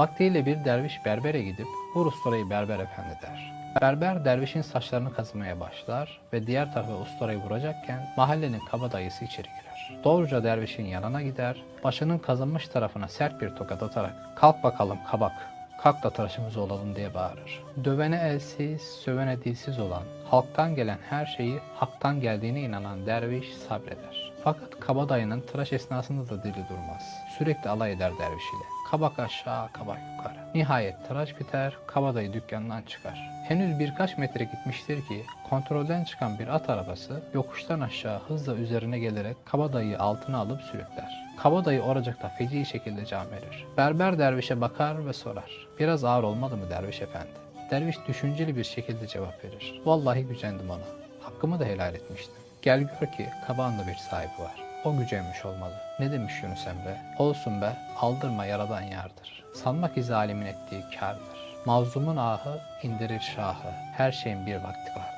Vaktiyle bir derviş berbere gidip vur usturayı berber efendi der. Berber dervişin saçlarını kazımaya başlar ve diğer tarafa usturayı vuracakken mahallenin kabadayısı içeri girer. Doğruca dervişin yanına gider, başının kazınmış tarafına sert bir tokat atarak kalk bakalım kabak, kalk da tıraşımız olalım diye bağırır. Dövene elsiz, sövene dilsiz olan, halktan gelen her şeyi haktan geldiğine inanan derviş sabreder. Fakat kabadayının tıraş esnasında da dili durmaz. Sürekli alay eder derviş ile. Kabak aşağı, kabak yukarı. Nihayet tıraş biter, kabadayı dükkandan çıkar. Henüz birkaç metre gitmiştir ki kontrolden çıkan bir at arabası yokuştan aşağı hızla üzerine gelerek kabadayıyı altına alıp sürükler. Kabadayı oracıkta feci şekilde can verir. Berber dervişe bakar ve sorar. Biraz ağır olmadı mı derviş efendi? Derviş düşünceli bir şekilde cevap verir. Vallahi gücendim ona. Hakkımı da helal etmiştim. Gel gör ki kabağın da bir sahibi var. O gücenmiş olmalı. Ne demiş Yunus Emre? Olsun be, aldırma yaradan yardır. Sanma ki zalimin ettiği kârdır. Mazlumun ahı indirir şahı. Her şeyin bir vakti vardır.